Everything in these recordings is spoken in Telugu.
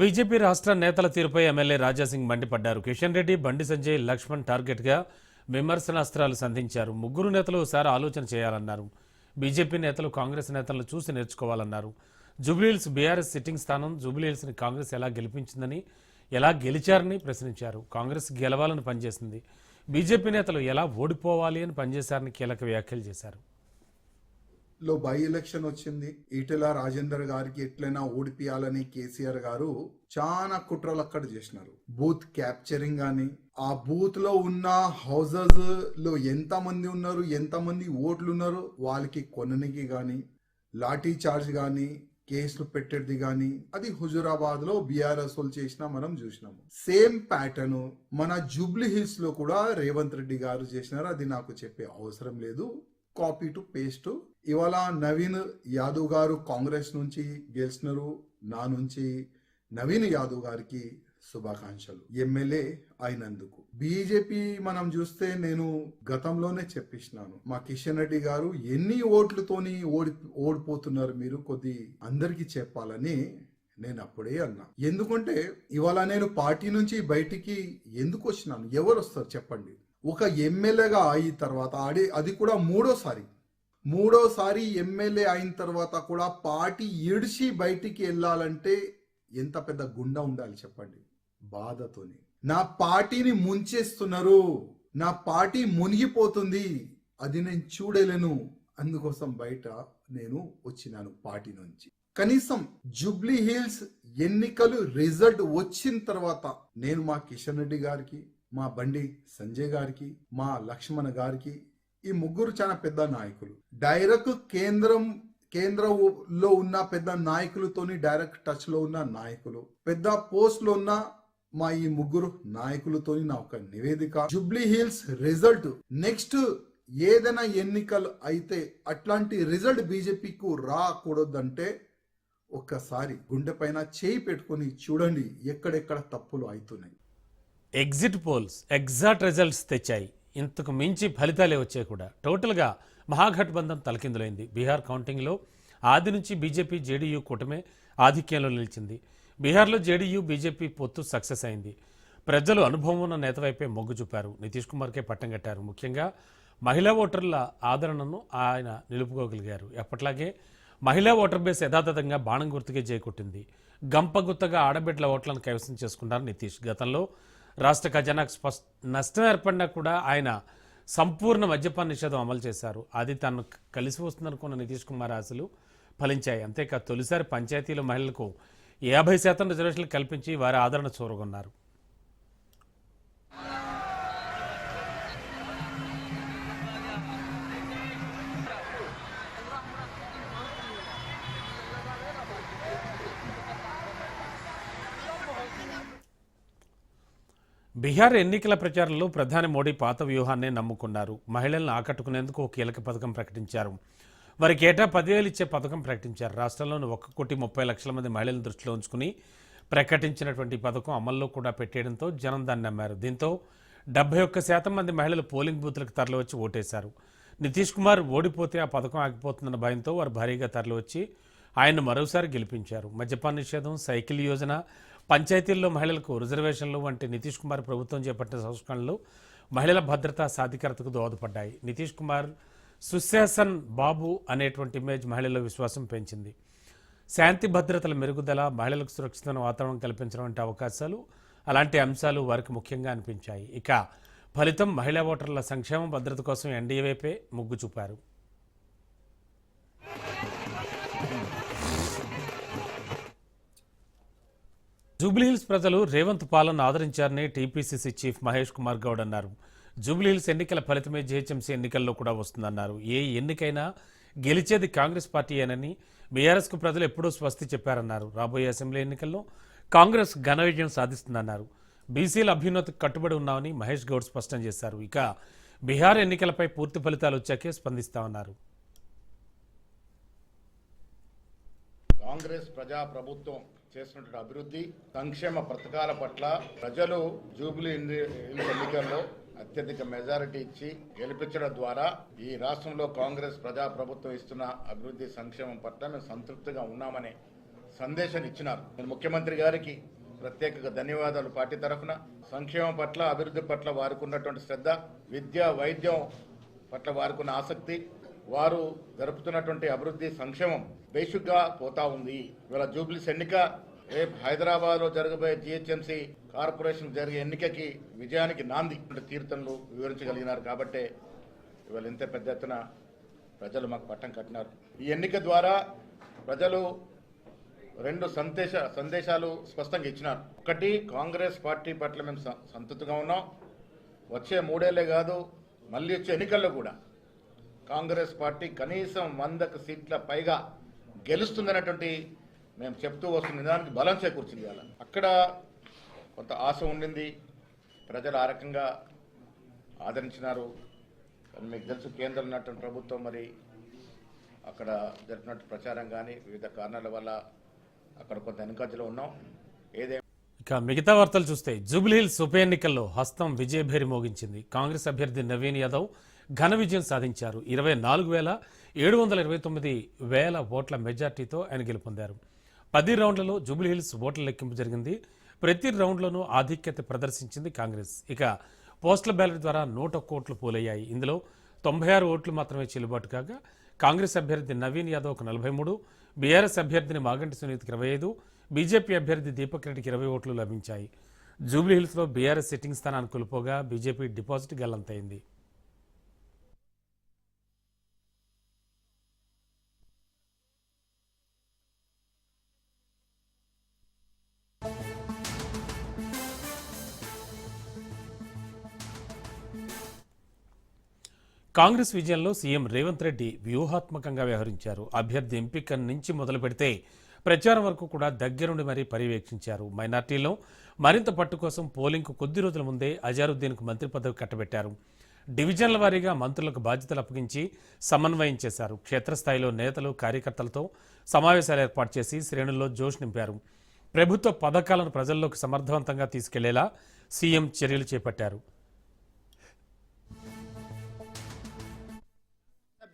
బీజేపీ రాష్ట్ర నేతల తీరుపై ఎమ్మెల్యే రాజాసింగ్ మండిపడ్డారు. కిషన్ రెడ్డి బండి సంజయ్ లక్ష్మణ్ టార్గెట్గా విమర్శనాస్త్రాలు సంధించారు. ముగ్గురు నేతలు ఒకసారి ఆలోచన చేయాలన్నారు. బీజేపీ నేతలు కాంగ్రెస్ నేతలను చూసి నేర్చుకోవాలన్నారు. జూబ్లీహిల్స్ బీఆర్ఎస్ సిట్టింగ్ స్థానం జూబ్లీహిల్స్ని కాంగ్రెస్ ఎలా గెలిపించిందని ఎలా గెలిచారని ప్రశ్నించారు. కాంగ్రెస్ గెలవాలని పనిచేసింది. బీజేపీ నేతలు ఎలా ఓడిపోవాలి అని పనిచేశారని కీలక వ్యాఖ్యలు చేశారు. లో బై ఎలక్షన్ వచ్చింది. ఈటెల రాజేందర్ గారికి ఎట్లయినా ఓడిపియాలని కేసీఆర్ గారు చాలా కుట్రలు అక్కడ చేసినారు. బూత్ క్యాప్చరింగ్ కానీ ఆ బూత్లో ఉన్న హౌసెస్లో ఎంత మంది ఉన్నారు ఎంత మంది ఓట్లు ఉన్నారు వాళ్ళకి కొననికి గాని లాఠీ చార్జ్ గాని కేసులు పెట్టేది గాని అది హుజురాబాద్లో బీఆర్ఎస్ వాళ్ళు చేసినా మనం చూసినాము. సేమ్ ప్యాటర్న్ మన జూబ్లీ హిల్స్లో కూడా రేవంత్ రెడ్డి గారు చేసినారు. అది నాకు చెప్పే అవసరం లేదు. కాపీ టు పేస్ట్ ఇవాళ నవీన్ యాదవ్ గారు కాంగ్రెస్ నుంచి గెలిచినారు. నా నుంచి నవీన్ యాదవ్ గారికి శుభాకాంక్షలు. ఎమ్మెల్యే అయినందుకు. బీజేపీ మనం చూస్తే నేను గతంలోనే చెప్పిస్తున్నాను మా కిషన్ రెడ్డి గారు ఎన్ని ఓట్లతోని ఓడి ఓడిపోతున్నారు మీరు కొద్ది అందరికీ చెప్పాలని నేను అప్పుడే అన్నా. ఎందుకంటే ఇవాళ నేను పార్టీ నుంచి బయటికి ఎందుకు వచ్చినాను? ఎవరు వస్తారు చెప్పండి. ఒక ఎమ్మెల్యేగా అయిన తర్వాత ఆడి అది కూడా మూడోసారి. మూడోసారి ఎమ్మెల్యే అయిన తర్వాత కూడా పార్టీ ఇడిచి బయటికి వెళ్ళాలంటే ఎంత పెద్ద గుండె ఉండాలి చెప్పండి? బాధతోని. నా పార్టీని ముంచేస్తున్నారు. నా పార్టీ మునిగిపోతుంది. అది నేను చూడలేను. అందుకోసం బయట నేను వచ్చినాను పార్టీ నుంచి. కనీసం జూబ్లీ హిల్స్ ఎన్నికలు రిజల్ట్ వచ్చిన తర్వాత నేను మా కిషన్ రెడ్డి గారికి మా బండి సంజయ్ గారికి మా లక్ష్మణ్ గారికి ఈ ముగ్గురు చాలా పెద్ద నాయకులు. డైరెక్ట్ కేంద్రం కేంద్రంలో ఉన్న పెద్ద నాయకులతోని డైరెక్ట్ టచ్లో ఉన్న నాయకులు. పెద్ద పోస్ట్లో ఉన్న మా ఈ ముగ్గురు నాయకులతోని నా ఒక నివేదిక. Jubilee hills result. నెక్స్ట్ ఏదైనా ఎన్నికలు అయితే అట్లాంటి రిజల్ట్ బీజేపీకు రాకూడదంటే ఒక్కసారి గుండె పైన చేయి పెట్టుకొని చూడండి ఎక్కడెక్కడ తప్పులు అవుతున్నాయి. ఎగ్జిట్ పోల్స్ ఎగ్జాక్ట్ రిజల్ట్స్ తెచ్చాయి. ఇంతకు మించి ఫలితాలే వచ్చాయి కూడా. టోటల్గా మహాగఠబంధం తలకిందులైంది. బీహార్ కౌంటింగ్లో ఆది నుంచి బీజేపీ జేడీయూ కూటమే ఆధిక్యంలో నిలిచింది. బీహార్లో జేడీయూ బీజేపీ పొత్తు సక్సెస్ అయింది. ప్రజలు అనుభవం ఉన్న నేత వైపే మొగ్గు చూపారు. నితీష్ కుమార్కే పట్టం కట్టారు. ముఖ్యంగా మహిళా ఓటర్ల ఆదరణను ఆయన నిలుపుకోగలిగారు. ఎప్పట్లాగే మహిళా ఓటర్ బేస్ యథాతథంగా బాణం గుర్తుకే చేకొట్టింది గంపగుత్తగా ఆడబిడ్డల ఓట్లను కైవసం చేసుకున్నారు నితీష్. గతంలో రాష్ట్ర ఖజానాకు స్పష్ట నష్టం ఏర్పడినా కూడా ఆయన సంపూర్ణ మద్యపాన నిషేధం అమలు చేశారు. అది తను కలిసి వస్తుందనుకున్న నితీష్ కుమార్ ఆశలు ఫలించాయి. అంతేకాదు తొలిసారి పంచాయతీలో మహిళలకు యాభై శాతం రిజర్వేషన్లు కల్పించి వారి ఆదరణ చూరగొన్నారు. బీహార్ ఎన్నికల ప్రచారంలో ప్రధాని మోడీ పాత వ్యూహాన్నే నమ్ముకున్నారు. మహిళలను ఆకట్టుకునేందుకు ఒక కీలక పథకం ప్రకటించారు. వారికి ఏటా పదివేలు ఇచ్చే పథకం ప్రకటించారు. రాష్ట్రంలోని ఒక కోటి ముప్పై లక్షల మంది మహిళలను దృష్టిలో ఉంచుకుని ప్రకటించినటువంటి పథకం అమల్లో కూడా పెట్టేయడంతో జనం దాన్ని నమ్మారు. దీంతో డెబ్బై ఒక్క శాతం మంది మహిళలు పోలింగ్ బూత్లకు తరలివచ్చి ఓటేశారు. నితీష్ కుమార్ ఓడిపోతే ఆ పథకం ఆగిపోతుందన్న భయంతో వారు భారీగా తరలివచ్చి ఆయన్ను మరోసారి గెలిపించారు. మద్యపాన నిషేధం సైకిల్ యోజన పంచాయతీల్లో మహిళలకు రిజర్వేషన్లు వంటి నితీష్ కుమార్ ప్రభుత్వం చేపట్టిన సంస్కరణలు మహిళల భద్రత సాధికారతకు దోహదపడ్డాయి. నితీష్ కుమార్ సుశాసన్ బాబు అనేటువంటి ఇమేజ్ మహిళల్లో విశ్వాసం పెంచింది. శాంతి భద్రతల మెరుగుదల మహిళలకు సురక్షితమైన వాతావరణం కల్పించడం వంటి అవకాశాలు అలాంటి అంశాలు వారికి ముఖ్యంగా అనిపించాయి. ఇక ఫలితం మహిళా ఓటర్ల సంక్షేమ భద్రత కోసం ఎన్డీఏ వైపే మొగ్గు చూపారు. జూబ్లీహిల్స్ ప్రజలు రేవంత్ పాలన ఆదరించారని టీపీసీసీ చీఫ్ మహేష్ కుమార్ గౌడ్ అన్నారు. జూబ్లీహిల్స్ ఎన్నికల ఫలితమే జీహెచ్ఎంసీ ఎన్నికల్లో కూడా వస్తుందన్నారు. ఏ ఎన్నికైనా గెలిచేది కాంగ్రెస్ పార్టీయేనని బీఆర్ఎస్కు ప్రజలు ఎప్పుడూ స్వస్తి చెప్పారన్నారు. రాబోయే అసెంబ్లీ ఎన్నికల్లో కాంగ్రెస్ ఘన విజయం సాధిస్తుందన్నారు. బీసీల అభ్యున్నతకు కట్టుబడి ఉన్నామని మహేష్ గౌడ్ స్పష్టం చేశారు. ఇక బీహార్ ఎన్నికలపై పూర్తి ఫలితాలు వచ్చాకే స్పందిస్తామన్నారు. కాంగ్రెస్ ప్రజా ప్రభుత్వం చేసినటువంటి అభివృద్ధి సంక్షేమ పథకాల పట్ల ప్రజలు జూబ్లీ ఎన్నికల్లో అత్యధిక మెజారిటీ ఇచ్చి గెలిపించడం ద్వారా ఈ రాష్ట్రంలో కాంగ్రెస్ ప్రజా ప్రభుత్వం ఇస్తున్న అభివృద్ధి సంక్షేమం పట్ల మేము సంతృప్తిగా ఉన్నామని సందేశాన్ని ఇచ్చినారు. నేను ముఖ్యమంత్రి గారికి ప్రత్యేకంగా ధన్యవాదాలు పార్టీ తరఫున. సంక్షేమం పట్ల అభివృద్ధి పట్ల వారికి ఉన్నటువంటి శ్రద్ధ విద్య వైద్యం పట్ల వారికి ఉన్న ఆసక్తి వారు జరుపుతున్నటువంటి అభివృద్ధి సంక్షేమం బేసిక్గా పోతా ఉంది. ఇవాళ జూబ్లీస్ ఎన్నిక రేపు హైదరాబాద్లో జరగబోయే జిహెచ్ఎంసీ కార్పొరేషన్ జరిగే ఎన్నికకి విజయానికి నాంది. తీర్థంలు వివరించగలిగినారు కాబట్టే ఇవాళ ఇంత పెద్ద ఎత్తున ప్రజలు మాకు పట్టం కట్టినారు. ఈ ఎన్నిక ద్వారా ప్రజలు రెండు సందేశ సందేశాలు స్పష్టంగా ఇచ్చినారు. ఒకటి కాంగ్రెస్ పార్టీ పట్ల మేము స- సంతృప్తిగా ఉన్నాం. వచ్చే మూడేళ్ళే కాదు మళ్ళీ వచ్చే ఎన్నికల్లో కూడా కాంగ్రెస్ పార్టీ కనీసం వందకు సీట్ల పైగా గెలుస్తుందనేటువంటి మేము చెప్తూ వస్తున్న నిజానికి బలం చేకూర్చింది అలా అక్కడ కొంత ఆశ ఉండింది. ప్రజలు ఆ రకంగా ఆదరించినారు. కానీ మీకు తెలుసు కేంద్రంలో ఉన్నటువంటి ప్రభుత్వం మరి అక్కడ జరిపినట్టు ప్రచారం కానీ వివిధ కారణాల వల్ల అక్కడ కొంత వెనుకంజలో ఉన్నాం. ఏదే ఇక మిగతా వార్తలు చూస్తే జూబ్లీహిల్స్ ఉప ఎన్నికల్లో హస్తం విజయభేరి మోగించింది. కాంగ్రెస్ అభ్యర్థి నవీన్ యాదవ్ ఘన విజయం సాధించారు. ఇరవై నాలుగు వేల ఏడు వందల ఇరవై తొమ్మిది వేల ఓట్ల మెజార్టీతో ఆయన గెలుపొందారు. పది రౌండ్లలో జూబ్లీహిల్స్ ఓట్ల లెక్కింపు జరిగింది. ప్రతి రౌండ్లోనూ ఆధిక్యత ప్రదర్శించింది కాంగ్రెస్. ఇక పోస్టల్ బ్యాలెట్ ద్వారా నూట కోట్లు పోలయ్యాయి. ఇందులో తొంభై ఆరు ఓట్లు మాత్రమే చెల్లుబాటు కాగా కాంగ్రెస్ అభ్యర్థి నవీన్ యాదవ్కు నలభై మూడు బీఆర్ఎస్ అభ్యర్థిని మాగంటి సునీత్కి ఇరవై ఐదు బీజేపీ అభ్యర్థి దీపక్ రెడ్డికి ఇరవై ఓట్లు లభించాయి. జూబ్లీహిల్స్లో బీఆర్ఎస్ సిట్టింగ్ స్థానాన్ని కోల్పోగా బీజేపీ డిపాజిట్ గల్లంతైంది కాంగ్రెస్ విజయంలో సీఎం రేవంత్ రెడ్డి వ్యూహాత్మకంగా వ్యవహరించారు. అభ్యర్థి ఎంపిక నుంచి మొదలు పెడితే ప్రచారం వరకు కూడా దగ్గరుండి మరీ పర్యవేక్షించారు. మైనార్టీలో మరింత పట్టు కోసం పోలింగ్కు కొద్ది రోజుల ముందే అజారుద్దీన్కు మంత్రి పదవి కట్టబెట్టారు. డివిజన్ల వారీగా మంత్రులకు బాధ్యతలు అప్పగించి సమన్వయం చేశారు. క్షేత్రస్థాయిలో నేతలు కార్యకర్తలతో సమావేశాలు ఏర్పాటు చేసి శ్రేణుల్లో జోష్ నింపారు. ప్రభుత్వ పథకాలను ప్రజల్లోకి సమర్థవంతంగా తీసుకెళ్ళేలా సీఎం చర్యలు చేపట్టారు.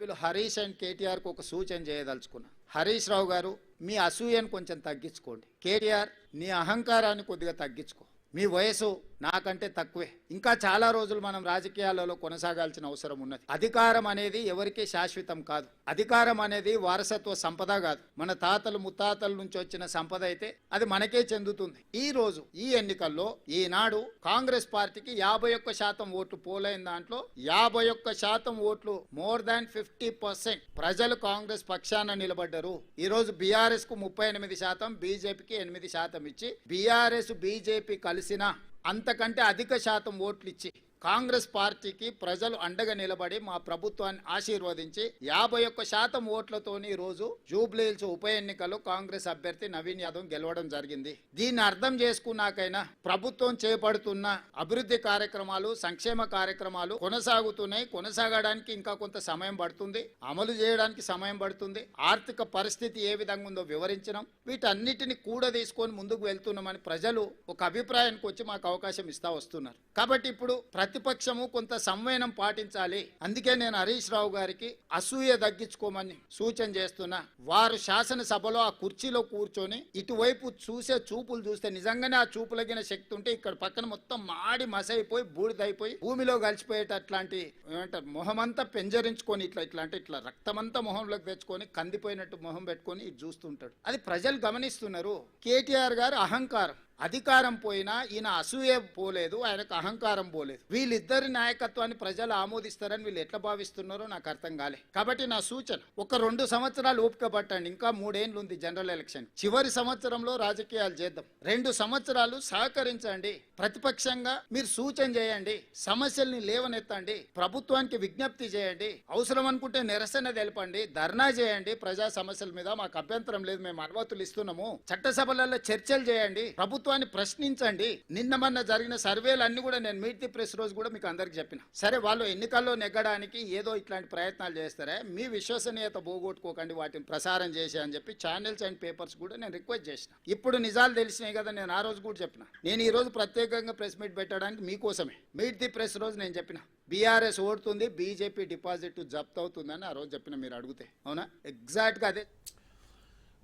సభ్యులు హరీష్ అండ్ కేటీఆర్కు ఒక సూచన చేయదలుచుకున్నా. హరీష్ రావు గారు మీ అసూయను కొంచెం తగ్గించుకోండి. కేటీఆర్ నీ అహంకారాన్ని కొద్దిగా తగ్గించుకో. మీ వయసు నాకంటే తక్కువే. ఇంకా చాలా రోజులు మనం రాజకీయాలలో కొనసాగాల్సిన అవసరం ఉన్నది. అధికారం అనేది ఎవరికీ శాశ్వతం కాదు. అధికారం అనేది వారసత్వ సంపద కాదు. మన తాతలు ముత్తాతల నుంచి వచ్చిన సంపద అయితే అది మనకే చెందుతుంది. ఈ రోజు ఈ ఎన్నికల్లో ఈనాడు కాంగ్రెస్ పార్టీకి యాభై ఒక్క శాతం ఓట్లు పోలైన దాంట్లో యాభై ఒక్క శాతం ఓట్లు మోర్ దాన్ ఫిఫ్టీ పర్సెంట్ ప్రజలు కాంగ్రెస్ పక్షాన నిలబడ్డారు. ఈ రోజు బీఆర్ఎస్కు ముప్పై ఎనిమిది శాతం బీజేపీకి ఎనిమిది శాతం ఇచ్చి బీఆర్ఎస్ బీజేపీ కలిసిన అంతకంటే అధిక శాతం ఓట్లు ఇచ్చి కాంగ్రెస్ పార్టీకి ప్రజలు అండగా నిలబడి మా ప్రభుత్వాన్ని ఆశీర్వదించి యాభై ఒక్క శాతం ఓట్లతోని రోజు జూబ్లీహిల్స్ ఉప ఎన్నికలో కాంగ్రెస్ అభ్యర్థి నవీన్ యాదవ్ గెలవడం జరిగింది. దీన్ని అర్థం చేసుకున్నాకైనా ప్రభుత్వం చేపడుతున్న అభివృద్ధి కార్యక్రమాలు సంక్షేమ కార్యక్రమాలు కొనసాగుతున్నాయి. కొనసాగడానికి ఇంకా కొంత సమయం పడుతుంది. అమలు చేయడానికి సమయం పడుతుంది. ఆర్థిక పరిస్థితి ఏ విధంగా ఉందో వివరించడం వీటన్నిటిని కూడా తీసుకొని ముందుకు వెళ్తున్నామని ప్రజలు ఒక అభిప్రాయానికి వచ్చి మాకు అవకాశం ఇస్తా వస్తున్నారు. కాబట్టి ఇప్పుడు ప్రతి ప్రతిపక్షము కొంత సంవయనం పాటించాలి. అందుకే నేను హరీష్ రావు గారికి అసూయ తగ్గించుకోమని సూచన చేస్తున్నా. వారు శాసనసభలో ఆ కుర్చీలో కూర్చొని ఇటువైపు చూసే చూపులు చూస్తే నిజంగానే ఆ చూపులగిన శక్తి ఉంటే ఇక్కడ పక్కన మొత్తం మాడి మసైపోయి బూడిదైపోయి భూమిలో కలిసిపోయేటట్లాంటి ఏమంటారు మొహమంతా పెంజరించుకొని ఇట్లా ఇట్లా ఇట్లా రక్తమంతా మొహంలోకి తెచ్చుకొని కందిపోయినట్టు మొహం పెట్టుకొని ఇది చూస్తుంటాడు. అది ప్రజలు గమనిస్తున్నారు. కేటీఆర్ గారు అహంకారం. అధికారం పోయినా ఈయన అసూయ పోలేదు ఆయనకు అహంకారం పోలేదు. వీళ్ళిద్దరి నాయకత్వాన్ని ప్రజలు ఆమోదిస్తారని వీళ్ళు ఎట్లా భావిస్తున్నారో నాకు అర్థం కాలే. కాబట్టి నా సూచన ఒక రెండు సంవత్సరాలు ఓపిక పట్టండి. ఇంకా మూడేండ్లు ఉంది జనరల్ ఎలక్షన్. చివరి సంవత్సరంలో రాజకీయాలు చేద్దాం. రెండు సంవత్సరాలు సహకరించండి. ప్రతిపక్షంగా మీరు సూచన చేయండి. సమస్యల్ని లేవనెత్తండి. ప్రభుత్వానికి విజ్ఞప్తి చేయండి. అవసరం అనుకుంటే నిరసన తెలపండి. ధర్నా చేయండి. ప్రజా సమస్యల మీద మాకు అభ్యంతరం లేదు. మేము అనుమతులు ఇస్తున్నాము. చట్టసభలలో చర్చలు చేయండి. ప్రభుత్వాన్ని ప్రశ్నించండి. నిన్న మొన్న జరిగిన సర్వేలు అన్ని కూడా నేను మీట్ ది ప్రెస్ రోజు కూడా మీకు అందరికి చెప్పిన. సరే వాళ్ళు ఎన్నికల్లో నెగ్గడానికి ఏదో ఇట్లాంటి ప్రయత్నాలు చేస్తారే మీ విశ్వసనీయత పోగొట్టుకోకండి వాటిని ప్రసారం చేసి అని చెప్పి ఛానల్స్ అండ్ పేపర్స్ కూడా నేను రిక్వెస్ట్ చేసిన. ఇప్పుడు నిజాలు తెలిసినాయి కదా నేను ఆ రోజు కూడా చెప్పిన. నేను ఈ రోజు ప్రత్యేకంగా ప్రెస్ మీట్ పెట్టడానికి మీకోసమే. మీట్ ది ప్రెస్ రోజు నేను చెప్పిన. బీఆర్ఎస్ ఓడుతుంది బీజేపీ డిపాజిట్ జప్త్ అవుతుందని ఆ రోజు చెప్పిన మీరు అడిగితే. అవునా? ఎగ్జాక్ట్గా అదే.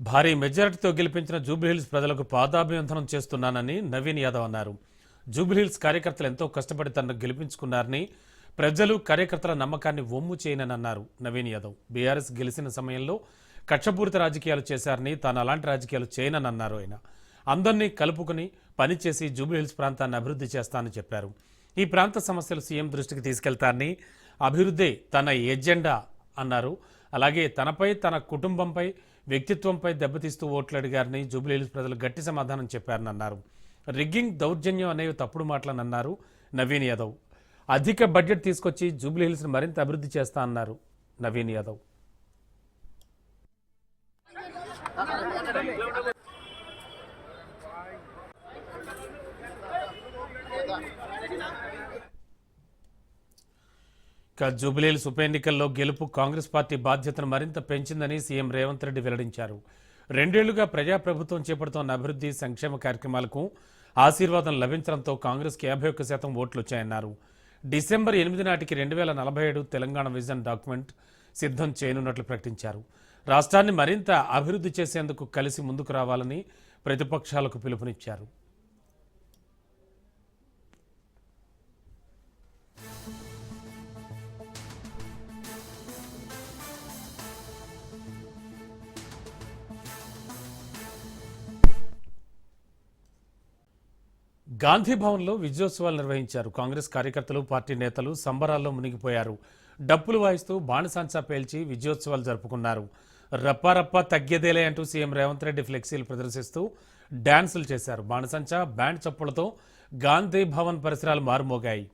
భారీ మెజారిటీతో గెలిపించిన జూబ్లీహిల్స్ ప్రజలకు పాదాభివందనం చేస్తున్నానని నవీన్ యాదవ్ అన్నారు. జూబ్లీహిల్స్ కార్యకర్తలు ఎంతో కష్టపడి తనను గెలిపించుకున్నారని ప్రజలు కార్యకర్తల నమ్మకాన్ని ఒమ్ము చేయనని అన్నారు నవీన్ యాదవ్. బీఆర్ఎస్ గెలిచిన సమయంలో కక్షపూరిత రాజకీయాలు చేశారని తాను అలాంటి రాజకీయాలు చేయనని అన్నారు ఆయన. అందరినీ కలుపుకుని పనిచేసి జూబ్లీహిల్స్ ప్రాంతాన్ని అభివృద్ధి చేస్తానని చెప్పారు. ఈ ప్రాంత సమస్యలు సీఎం దృష్టికి తీసుకెళ్తారని అభివృద్ధి తన ఎజెండా అన్నారు. అలాగే తనపై తన కుటుంబంపై వ్యక్తిత్వంపై దెబ్బతీస్తూ ఓట్లు అడిగారని జూబ్లీహిల్స్ ప్రజలు గట్టి సమాధానం చెప్పారనన్నారు. రిగ్గింగ్ దౌర్జన్యం అనేవి తప్పుడు మాటలని అన్నారు నవీన్ యాదవ్. అధిక బడ్జెట్ తీసుకొచ్చి జూబ్లీహిల్స్ని మరింత అభివృద్ధి చేస్తా అన్నారు నవీన్ యాదవ్. ఇక జూబ్లీహిల్స్ ఉప ఎన్నికల్లో గెలుపు కాంగ్రెస్ పార్టీ బాధ్యతను మరింత పెంచిందని సీఎం రేవంత్ రెడ్డి వెల్లడించారు. రెండేళ్ళుగా ప్రజాప్రభుత్వం చేపడుతోన్న అభివృద్ధి సంక్షేమ కార్యక్రమాలకు ఆశీర్వాదం లభించడంతో కాంగ్రెస్కి యాభై ఒక్క శాతం ఓట్లు వచ్చాయన్నారు. డిసెంబర్ ఎనిమిది నాటికి రెండు వేల నలభై ఏడు తెలంగాణ విజన్ డాక్యుమెంట్ సిద్ధం చేయనున్నట్లు ప్రకటించారు. రాష్ట్రాన్ని మరింత అభివృద్ధి చేసేందుకు కలిసి ముందుకు రావాలని ప్రతిపక్షాలకు పిలుపునిచ్చారు. గాంధీ భవన్లో విజయోత్సవాలు నిర్వహించారు. కాంగ్రెస్ కార్యకర్తలు పార్టీ నేతలు సంబరాల్లో మునిగిపోయారు. డప్పులు వాయిస్తూ బాణసాంచా పేల్చి విజయోత్సవాలు జరుపుకున్నారు. రప్పారప్ప తగ్గేదేలే అంటూ సీఎం రేవంత్ రెడ్డి ఫ్లెక్సీలు ప్రదర్శిస్తూ డ్యాన్సులు చేశారు. బాణసంచా బ్యాండ్ చప్పులతో గాంధీ భవన్ పరిసరాలు మారుమోగాయి.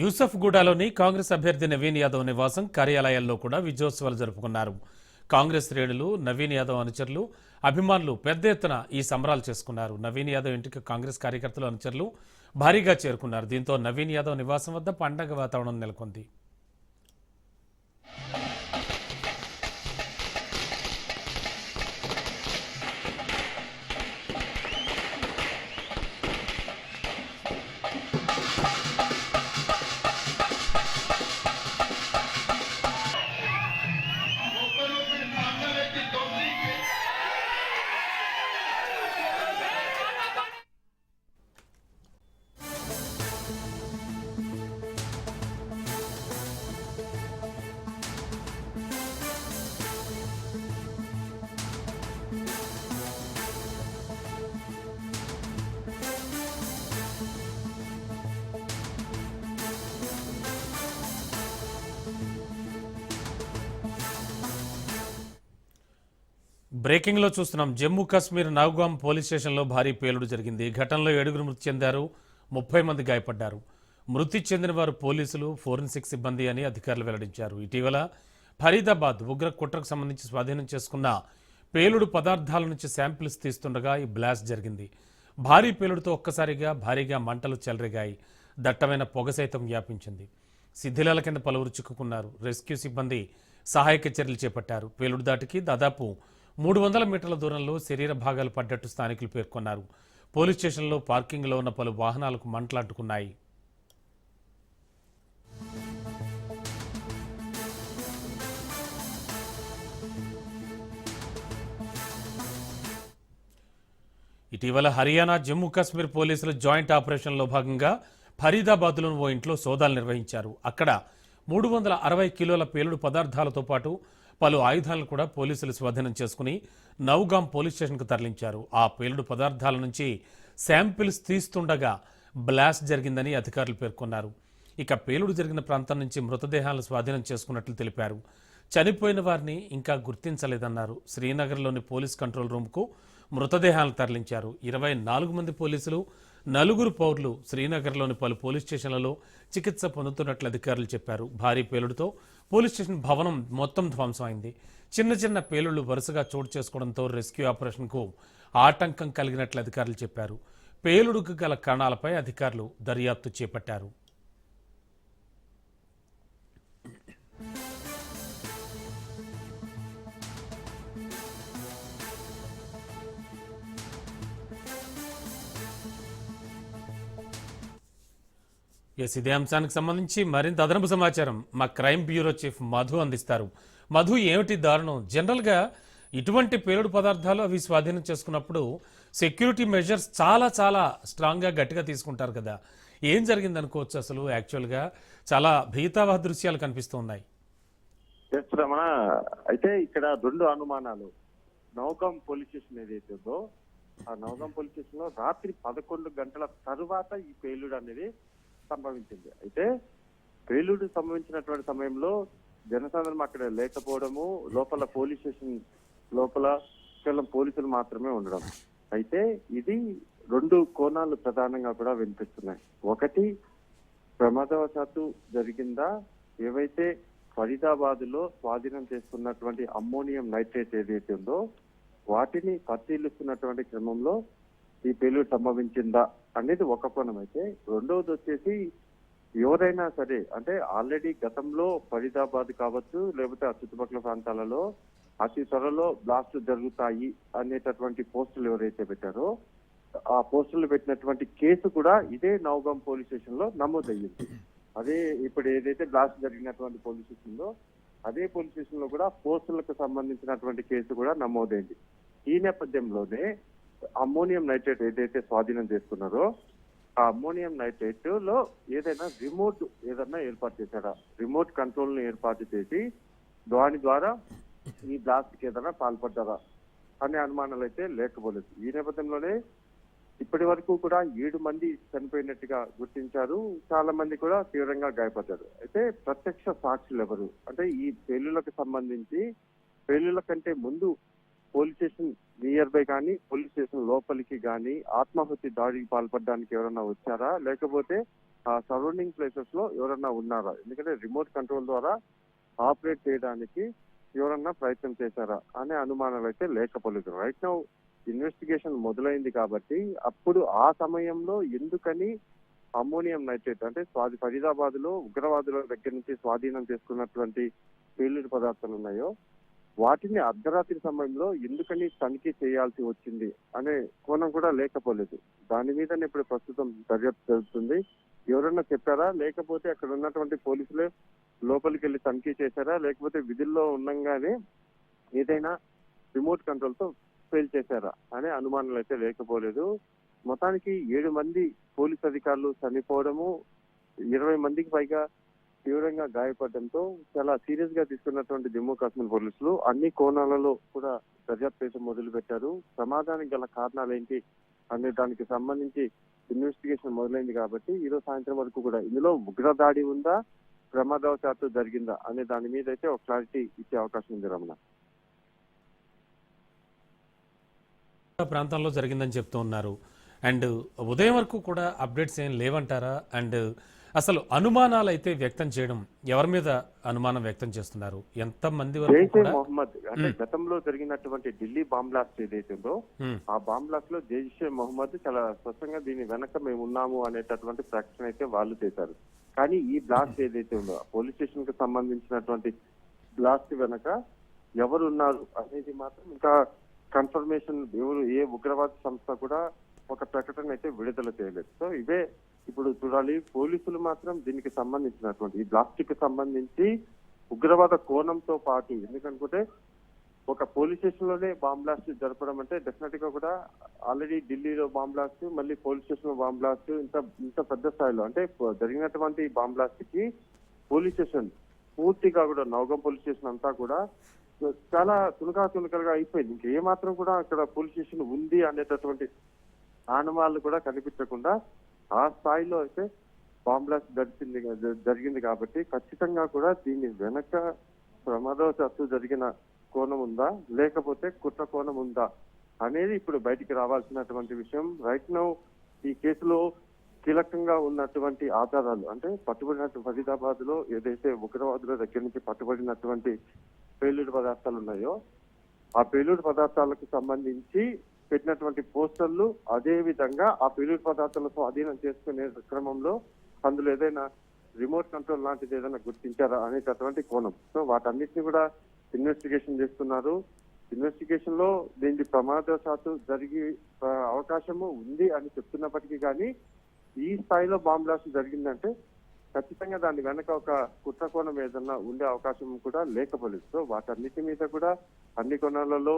యూసఫ్గూడలోని కాంగ్రెస్ అభ్యర్థి నవీన్ యాదవ్ నివాసం కార్యాలయాల్లో కూడా విజయోత్సవాలు జరుపుకున్నారు. కాంగ్రెస్ శ్రేణులు నవీన్ యాదవ్ అనుచరులు అభిమానులు పెద్ద ఎత్తున ఈ సంబరాలు చేసుకున్నారు. నవీన్ యాదవ్ ఇంటికి కాంగ్రెస్ కార్యకర్తలు అనుచరులు భారీగా చేరుకున్నారు. దీంతో నవీన్ యాదవ్ నివాసం వద్ద పండగ వాతావరణం నెలకొంది. బ్రేకింగ్లో చూస్తున్నాం. జమ్మూ కాశ్మీర్ నౌగాం పోలీస్ స్టేషన్లో భారీ పేలుడు జరిగింది. ఘటనలో ఏడుగురు మృతి చెందారు. ముప్పై మంది గాయపడ్డారు. మృతి చెందిన వారు పోలీసులు ఫోరెన్సిక్ సిబ్బంది అని అధికారులు వెల్లడించారు. ఇటీవల ఫరీదాబాద్ ఉగ్ర కుట్రకు సంబంధించి స్వాధీనం చేసుకున్న పేలుడు పదార్థాల నుంచి శాంపిల్స్ తీస్తుండగా ఈ బ్లాస్ట్ జరిగింది. భారీ పేలుడుతో ఒక్కసారిగా భారీగా మంటలు చెలరేగాయి. దట్టమైన పొగ సైతం వ్యాపించింది. శిథిలాల కింద పలువురు చిక్కుకున్నారు. రెస్క్యూ సిబ్బంది సహాయక చర్యలు చేపట్టారు. పేలుడు దాటికి దాదాపు మూడు వందల మీటర్ల దూరంలో శరీర భాగాలు పడ్డట్టు స్థానికులు పేర్కొన్నారు. పోలీస్ స్టేషన్లో పార్కింగ్లో ఉన్న పలు వాహనాలకు మంటలంటుకున్నాయి ఇటీవల హర్యానా జమ్మూ కాశ్మీర్ పోలీసులు జాయింట్ ఆపరేషన్లో భాగంగా ఫరీదాబాద్లోని ఓ ఇంట్లో సోదాలు నిర్వహించారు. అక్కడ మూడు వందల అరవై కిలోల పేలుడు పదార్థాలతో పాటు పలు ఆయుధాలను కూడా పోలీసులు స్వాధీనం చేసుకుని నౌగాం పోలీస్ స్టేషన్కు తరలించారు. ఆ పేలుడు పదార్థాల నుంచి శాంపిల్స్ తీస్తుండగా బ్లాస్ట్ జరిగిందని అధికారులు పేర్కొన్నారు. ఇక పేలుడు జరిగిన ప్రాంతం నుంచి మృతదేహాలను స్వాధీనం చేసుకున్నట్లు తెలిపారు. చనిపోయిన వారిని ఇంకా గుర్తించలేదన్నారు. శ్రీనగర్లోని పోలీస్ కంట్రోల్ రూమ్కు మృతదేహాలను తరలించారు. ఇరవై నాలుగు మంది పోలీసులు నలుగురు పౌరులు శ్రీనగర్లోని పలు పోలీస్ స్టేషన్లలో చికిత్స పొందుతున్నట్లు అధికారులు చెప్పారు. భారీ పేలుడుతో పోలీస్ స్టేషన్ భవనం మొత్తం ధ్వంసమైంది. చిన్న చిన్న పేలుళ్ళు వరుసగా చోటు చేసుకోవడంతో రెస్క్యూ ఆపరేషన్కు ఆటంకం కలిగినట్లు అధికారులు చెప్పారు. పేలుడుకు గల కారణాలపై అధికారులు దర్యాప్తు చేపట్టారు. ఎస్ ఇదే అంశానికి సంబంధించి మరింత అదనపు సమాచారం. మా క్రైమ్ బ్యూరో చీఫ్ మధు అందిస్తారు. మధు ఏమిటి దారుణం? జనరల్గా ఇటువంటి పేలుడు పదార్థాలు అవి స్వాధీనం చేసుకున్నప్పుడు సెక్యూరిటీ మెజర్స్ చాలా చాలా స్ట్రాంగ్గా గట్టిగా తీసుకుంటారు కదా. ఏం జరిగింది అనుకోవచ్చు అసలు? యాక్చువల్గా చాలా భీతావహ దృశ్యాలు కనిపిస్తూ ఉన్నాయి రమణ. అయితే ఇక్కడ రెండు అనుమానాలు. నౌకం పోలీస్ స్టేషన్ ఏదైతే ఉందో ఆ నౌకం పోలీస్ స్టేషన్లో రాత్రి పదకొండు గంటల తరువాత ఈ పేలుడు అనేది సంభవించింది. అయితే పేలుడు సంభవించినటువంటి సమయంలో జనసాధారణం అక్కడ లేకపోవడము లోపల పోలీస్ స్టేషన్ లోపల కేవలం పోలీసులు మాత్రమే ఉండడం. అయితే ఇది రెండు కోణాలు ప్రధానంగా కూడా వినిపిస్తున్నాయి. ఒకటి ప్రమాదవశాత్తు జరిగిందా? ఏవైతే ఫరీదాబాద్లో స్వాధీనం చేసుకున్నటువంటి అమ్మోనియం నైట్రేట్ ఏదైతే ఉందో వాటిని పరిశీలిస్తున్నటువంటి క్రమంలో ఈ పేలుడు సంభవించిందా అనేది ఒక కోణం అయితే రెండవది వచ్చేసి ఎవరైనా సరే అంటే ఆల్రెడీ గతంలో ఫరీదాబాద్ కావచ్చు లేకపోతే ఆ చుట్టుపక్కల ప్రాంతాలలో అతి త్వరలో బ్లాస్ట్ జరుగుతాయి అనేటటువంటి పోస్టులు ఎవరైతే పెట్టారో ఆ పోస్టులు పెట్టినటువంటి కేసు కూడా ఇదే నౌగం పోలీస్ స్టేషన్లో నమోదయ్యింది. అదే ఇప్పుడు ఏదైతే బ్లాస్ట్ జరిగినటువంటి పోలీస్ స్టేషన్లో అదే పోలీస్ స్టేషన్లో కూడా పోస్టులకు సంబంధించినటువంటి కేసు కూడా నమోదైంది. ఈ నేపథ్యంలోనే అమ్మోనియం నైట్రేట్ ఏదైతే స్వాధీనం చేసుకున్నారో ఆ అమ్మోనియం నైట్రేట్లో ఏదైనా రిమోట్ ఏదైనా ఏర్పాటు చేశారా రిమోట్ కంట్రోల్ని ఏర్పాటు చేసి దాని ద్వారా ఈ బ్లాస్ట్కి ఏదైనా పాల్పడ్డారా అనే అనుమానాలు అయితే లేకపోలేదు. ఈ నేపథ్యంలోనే ఇప్పటి వరకు కూడా ఏడు మంది చనిపోయినట్టుగా గుర్తించారు. చాలా మంది కూడా తీవ్రంగా గాయపడ్డారు. అయితే ప్రత్యక్ష సాక్షులు ఎవరు? అంటే ఈ పేలులకు సంబంధించి పేలుల కంటే ముందు పోలీస్ స్టేషన్ నియర్ బై కానీ పోలీస్ స్టేషన్ లోపలికి కానీ ఆత్మాహుతి దాడికి పాల్పడడానికి ఎవరన్నా వచ్చారా? లేకపోతే ఆ సరౌండింగ్ ప్లేసెస్లో ఎవరన్నా ఉన్నారా? ఎందుకంటే రిమోట్ కంట్రోల్ ద్వారా ఆపరేట్ చేయడానికి ఎవరన్నా ప్రయత్నం చేశారా అనే అనుమానాలు అయితే లేకపోలేదు. రైట్ నౌ ఇన్వెస్టిగేషన్ మొదలైంది కాబట్టి అప్పుడు ఆ సమయంలో ఎందుకని అమ్మోనియం నైట్రేట్ అంటే స్వాది ఫరీదాబాద్లో ఉగ్రవాదుల దగ్గర నుంచి స్వాధీనం చేసుకున్నటువంటి పేలుడు పదార్థాలు ఉన్నాయో వాటిని అర్ధరాత్రి సమయంలో ఎందుకని తనిఖీ చేయాల్సి వచ్చింది అనే కోణం కూడా లేకపోలేదు. దాని మీదనే ఇప్పుడు ప్రస్తుతం దర్యాప్తు జరుగుతుంది. ఎవరన్నా చెప్పారా? లేకపోతే అక్కడ ఉన్నటువంటి పోలీసులే లోపలికి వెళ్ళి తనిఖీ చేశారా? లేకపోతే విధుల్లో ఉండగానే ఏదైనా రిమోట్ కంట్రోల్తో ఫెయిల్ చేశారా అనే అనుమానాలు అయితే లేకపోలేదు. మొత్తానికి ఏడు మంది పోలీస్ అధికారులు చనిపోవడము ఇరవై మందికి పైగా తీవ్రంగా గాయపడడంతో చాలా సీరియస్గా తీసుకున్నటువంటి జమ్మూ కాశ్మీర్ పోలీసులు అన్ని కోణాలలో కూడా దర్యాప్తు అయితే మొదలు పెట్టారు ప్రమాదానికి గల కారణాలు ఏంటి అనే దానికి సంబంధించి ఇన్వెస్టిగేషన్ మొదలైంది కాబట్టి ఈ రోజు సాయంత్రం వరకు కూడా ఇందులో ఉగ్రదాడి ఉందా ప్రమాదవశాత్తు జరిగిందా అనే దాని మీద అయితే ఒక క్లారిటీ ఇచ్చే అవకాశం ఉంది రమణ. ప్రాంతాల్లో జరిగిందని చెప్తూ ఉన్నారు. అండ్ ఉదయం వరకు కూడా అప్డేట్స్ ఏం లేవంటారా? అండ్ అసలు అనుమానాలు అయితే వ్యక్తం చేయడం ఎవరి మీద అనుమానం వ్యక్తం చేస్తున్నారు? ఎంత మంది జైషే మొహమ్మద్ అంటే. గతంలో జరిగినటువంటి ఢిల్లీ బాంబ్ బ్లాస్ట్ ఏదైతే ఉందో హ్మ్, ఆ బాంబ్ బ్లాస్ట్లో జైషే మొహమ్మద్ చాలా స్పష్టంగా దీని వెనక మేము ఉన్నాము అనేటటువంటి ప్రకటన అయితే వాళ్ళు చేశారు. కానీ ఈ బ్లాస్ట్ ఏదైతే ఉందో పోలీస్ స్టేషన్కు సంబంధించినటువంటి బ్లాస్ట్ వెనక ఎవరు ఉన్నారు అనేది మాత్రం ఇంకా కన్ఫర్మేషన్ ఎవరు ఏ ఉగ్రవాద సంస్థ కూడా ఒక ప్రకటన అయితే విడుదల చేయలేదు. సో ఇవే ఇప్పుడు చూడాలి పోలీసులు మాత్రం దీనికి సంబంధించినటువంటి ఈ సంబంధించి ఉగ్రవాద కోణంతో పాటు ఎందుకనుకుంటే ఒక పోలీస్ స్టేషన్లోనే బాంబ్ బ్లాస్ట్ జరపడం అంటే డెఫినెట్గా కూడా ఆల్రెడీ ఢిల్లీలో బాంబ్ బ్లాస్ట్ మళ్ళీ పోలీస్ స్టేషన్లో బాంబ్ బ్లాస్ట్ ఇంత ఇంత పెద్ద స్థాయిలో అంటే జరిగినటువంటి బాంబ్ బ్లాస్ట్కి పోలీస్ స్టేషన్ పూర్తిగా కూడా నౌగం పోలీస్ స్టేషన్ అంతా కూడా చాలా తునకా తునకలుగా అయిపోయింది. ఇంకా ఏ మాత్రం కూడా అక్కడ పోలీస్ స్టేషన్ ఉంది అనేటటువంటి ఆనవాళ్ళు కూడా కనిపించకుండా ఆ స్థాయిలో అయితే బాంబ్ బ్లాస్ట్ జరిగింది జరిగింది కాబట్టి ఖచ్చితంగా కూడా దీని వెనక ప్రమాదవశాత్తు జరిగిన కోణం ఉందా? లేకపోతే కుట్ర కోణం ఉందా? అనేది ఇప్పుడు బయటికి రావాల్సినటువంటి విషయం. రైట్ నౌ ఈ కేసులో కీలకంగా ఉన్నటువంటి ఆధారాలు అంటే పట్టుబడినట్టు ఫరీదాబాద్లో ఏదైతే ఉగ్రవాదుల దగ్గర నుంచి పట్టుబడినటువంటి పేలుడు పదార్థాలు ఉన్నాయో ఆ పేలుడు పదార్థాలకు సంబంధించి పెట్టినటువంటి పోస్టర్లు అదే విధంగా ఆ పేలుడు పదార్థాలతో అధీనం చేసుకునే క్రమంలో అందులో ఏదైనా రిమోట్ కంట్రోల్ లాంటిది ఏదైనా గుర్తించారా అనేటటువంటి కోణం. సో వాటన్నిటిని కూడా ఇన్వెస్టిగేషన్ చేస్తున్నారు. ఇన్వెస్టిగేషన్లో దీనికి ప్రమాదశాత్తు జరిగి అవకాశము ఉంది అని చెప్తున్నప్పటికీ కానీ ఈ స్థాయిలో బాంబ్ బ్లాస్ట్ జరిగిందంటే ఖచ్చితంగా దాని వెనక ఒక కుట్ర కోణం ఏదన్నా ఉండే అవకాశం కూడా లేకపోలేదు. సో వాటన్నిటి మీద కూడా అన్ని కోణాలలో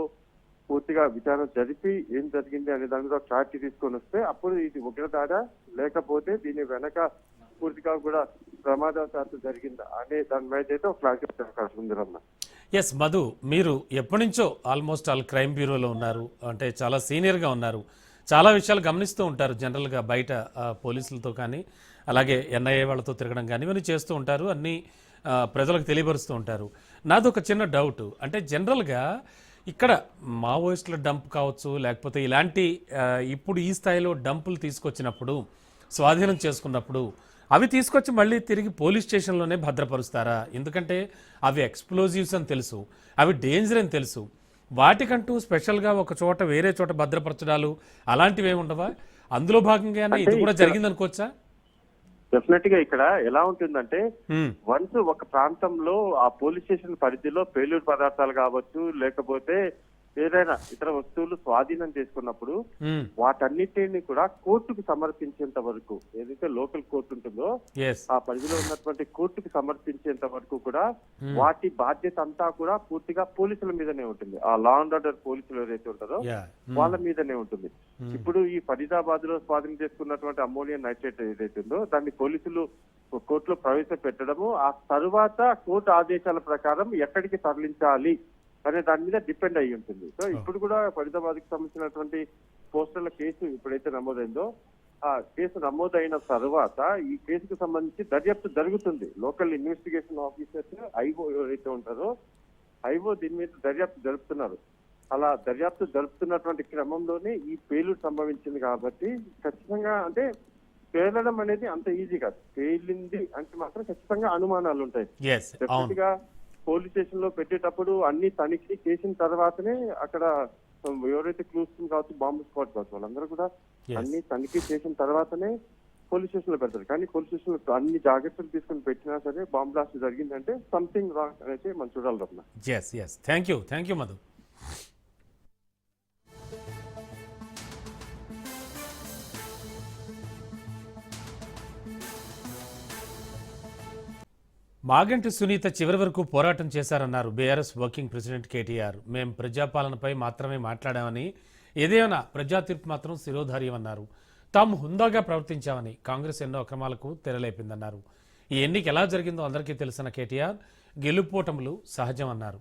పూర్తిగా విచారణ జరిపి ఏం జరిగింది అనే దాని మీద క్లారిటీ తీసుకొని వస్తే అప్పుడు ఇది ఉగ్రదాడ లేకపోతే దీని వెనక పూర్తిగా కూడా ప్రమాదవశాత్తు జరిగిందా అనే దాని మీద అయితే ఒక క్లారిటీ అవకాశం ఉంది రమ్మ ఎస్ మధు మీరు ఎప్పటి నుంచో ఆల్మోస్ట్ ఆల్ క్రైమ్ బ్యూరోలో ఉన్నారు. అంటే చాలా సీనియర్గా ఉన్నారు. చాలా విషయాలు గమనిస్తూ ఉంటారు జనరల్గా బయట పోలీసులతో కానీ అలాగే ఎన్ఐఏ వాళ్ళతో తిరగడం కానీ ఇవన్నీ చేస్తూ ఉంటారు. అన్నీ ప్రజలకు తెలియపరుస్తూ ఉంటారు. నాది ఒక చిన్న డౌట్ అంటే జనరల్గా ఇక్కడ మావోయిస్టుల డంప్ కావచ్చు లేకపోతే ఇలాంటి ఇప్పుడు ఈ స్థాయిలో డంపులు తీసుకొచ్చినప్పుడు స్వాధీనం చేసుకున్నప్పుడు అవి తీసుకొచ్చి మళ్ళీ తిరిగి పోలీస్ స్టేషన్లోనే భద్రపరుస్తారా? ఎందుకంటే అవి ఎక్స్ప్లోజివ్స్ అని తెలుసు అవి డేంజర్ అని తెలుసు. వాటికంటూ స్పెషల్గా ఒక చోట వేరే చోట భద్రపరచడాలు అలాంటివి ఏమి ఉండవా? అందులో భాగంగానే ఇది కూడా జరిగింది అనుకోవచ్చా డెఫినెట్గా ఇక్కడ ఎలా ఉంటుందంటే వన్స్ ఒక ప్రాంతంలో ఆ పోలీస్ స్టేషన్ పరిధిలో పేలుడు పదార్థాలు కావచ్చు లేకపోతే ఏదైనా ఇతర వస్తువులు స్వాధీనం చేసుకున్నప్పుడు వాటన్నిటిని కూడా కోర్టుకు సమర్పించేంత వరకు ఏదైతే లోకల్ కోర్టు ఉంటుందో ఆ పరిధిలో ఉన్నటువంటి కోర్టుకు సమర్పించేంత వరకు కూడా వాటి బాధ్యత అంతా కూడా పూర్తిగా పోలీసుల మీదనే ఉంటుంది. ఆ లా అండ్ ఆర్డర్ పోలీసులు ఏదైతే ఉంటారో వాళ్ళ మీదనే ఉంటుంది. ఇప్పుడు ఈ ఫరీదాబాద్లో స్వాధీనం చేసుకున్నటువంటి అమ్మోనియం నైట్రేట్ ఏదైతే ఉందో దాన్ని పోలీసులు కోర్టులో ప్రవేశపెట్టడము ఆ తరువాత కోర్టు ఆదేశాల ప్రకారం ఎక్కడికి తరలించాలి? అనే దాని మీద డిపెండ్ అయి ఉంటుంది. సో ఇప్పుడు కూడా ఫరీదాబాద్కి సంబంధించినటువంటి పోస్టర్ల కేసు ఇప్పుడైతే నమోదైందో ఆ కేసు నమోదైన తర్వాత ఈ కేసుకు సంబంధించి దర్యాప్తు జరుగుతుంది. లోకల్ ఇన్వెస్టిగేషన్ ఆఫీసర్స్ ఐఓ ఎవరైతే ఉంటారో ఐఓ దీని మీద దర్యాప్తు జరుపుతున్నారు. అలా దర్యాప్తు జరుపుతున్నటువంటి క్రమంలోనే ఈ పేలుడు సంభవించింది కాబట్టి ఖచ్చితంగా అంటే పేలడం అనేది అంత ఈజీ కాదు. పేలింది అంటే మాత్రం ఖచ్చితంగా అనుమానాలు ఉంటాయి డెఫినెట్గా పోలీస్ స్టేషన్లో పెట్టేటప్పుడు అన్ని తనిఖీ చేసిన తర్వాతనే అక్కడ ఎవరైతే క్లూస్ కావచ్చు బాంబు స్పాట్ కావచ్చు వాళ్ళందరూ కూడా. అన్ని తనిఖీ చేసిన తర్వాతనే పోలీస్ స్టేషన్లో పెడతారు. కానీ పోలీస్ స్టేషన్లో అన్ని జాగ్రత్తలు తీసుకుని పెట్టినా సరే బాంబ్ బ్లాస్ట్ జరిగిందంటే సంథింగ్ రాంగ్ అనేది మనం చూడాలి Ratna. Yes yes thank you thank you Madhu Maganti Sunitha చివరి వరకు పోరాటం చేశారన్నారు బీఆర్ఎస్ వర్కింగ్ ప్రెసిడెంట్ కేటీఆర్. మేం ప్రజాపాలనపై మాత్రమే మాట్లాడామని ఏదేమైనా ప్రజా తీర్పు మాత్రం శిరోధార్యమన్నారు. తాము హుందాగా ప్రవర్తించామని కాంగ్రెస్ ఎన్నో అక్రమాలకు తెరలేపిందన్నారు. ఈ ఎన్నిక ఎలా జరిగిందో అందరికీ తెలిసిన కేటీఆర్ గెలుపోటములు సహజమన్నారు.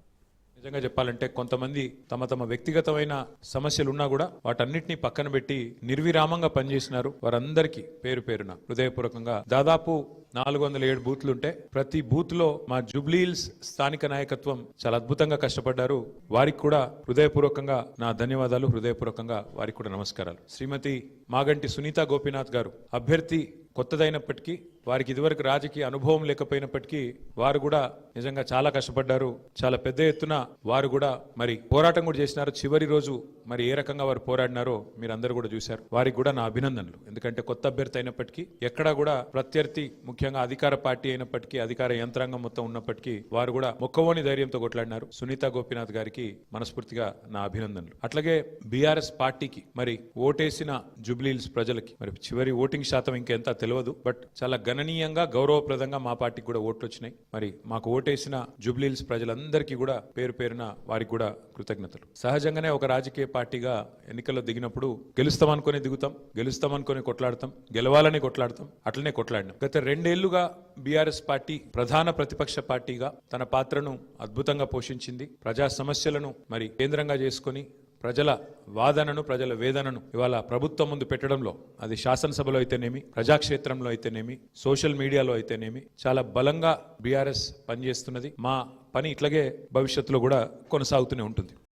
నిజంగా చెప్పాలంటే కొంతమంది తమ తమ వ్యక్తిగతమైన సమస్యలు ఉన్నా కూడా వాటన్నిటిని పక్కన పెట్టి నిర్విరామంగా పనిచేసినారు. వారందరికీ పేరు పేరున హృదయపూర్వకంగా దాదాపు నాలుగు వందల ఏడు బూత్లు ఉంటే ప్రతి బూత్లో మా జూబ్లీహిల్స్ స్థానిక నాయకత్వం చాలా అద్భుతంగా కష్టపడ్డారు. వారికి కూడా హృదయపూర్వకంగా నా ధన్యవాదాలు. హృదయపూర్వకంగా వారికి కూడా నమస్కారాలు. శ్రీమతి మాగంటి సునీత గోపీనాథ్ గారు అభ్యర్థి కొత్తదైనప్పటికీ వారికి ఇదివరకు రాజకీయ అనుభవం లేకపోయినప్పటికీ వారు కూడా నిజంగా చాలా కష్టపడ్డారు. చాలా పెద్ద ఎత్తున వారు కూడా మరి పోరాటం కూడా చేసినారు. చివరి రోజు మరి ఏ రకంగా వారు పోరాడినారో మీరు అందరూ కూడా చూశారు. వారికి కూడా నా అభినందనలు. ఎందుకంటే కొత్త అభ్యర్థి అయినప్పటికీ ఎక్కడా కూడా ప్రత్యర్థి ముఖ్యంగా అధికార పార్టీ అయినప్పటికీ అధికార యంత్రాంగం మొత్తం ఉన్నప్పటికీ వారు కూడా మొక్కవోని ధైర్యంతో కొట్లాడినారు. సునీత గోపీనాథ్ గారికి మనస్ఫూర్తిగా నా అభినందనలు. అట్లాగే బీఆర్ఎస్ పార్టీకి మరి ఓటేసిన జుబ్లీల్స్ ప్రజలకి మరి చివరి ఓటింగ్ శాతం ఇంకెంత తెలియదు. బట్ చాలా గణనీయంగా గౌరవప్రదంగా మా పార్టీకి కూడా ఓట్లు వచ్చినాయి మరి మాకు ఓటేసిన జూబ్లీల్స్ ప్రజలందరికీ కూడా పేరు పేరున వారికి కూడా కృతజ్ఞతలు. సహజంగానే ఒక రాజకీయ పార్టీగా ఎన్నికల్లో దిగినప్పుడు గెలుస్తామనుకొని దిగుతాం గెలుస్తామనుకొని కొట్లాడతాం గెలవాలని కొట్లాడతాం అట్లనే కొట్లాడినాం. గత రెండేళ్ళుగా బీఆర్ఎస్ పార్టీ ప్రధాన ప్రతిపక్ష పార్టీగా తన పాత్రను అద్భుతంగా పోషించింది. ప్రజా సమస్యలను మరి కేంద్రంగా చేసుకొని ప్రజల వాదనను ప్రజల వేదనను ఇవాళ ప్రభుత్వం ముందు పెట్టడంలో అది శాసనసభలో అయితేనేమి ప్రజాక్షేత్రంలో అయితేనేమి సోషల్ మీడియాలో అయితేనేమి చాలా బలంగా బీఆర్ఎస్ పనిచేస్తున్నది. మా పని ఇట్లాగే భవిష్యత్తులో కూడా కొనసాగుతూనే ఉంటుంది.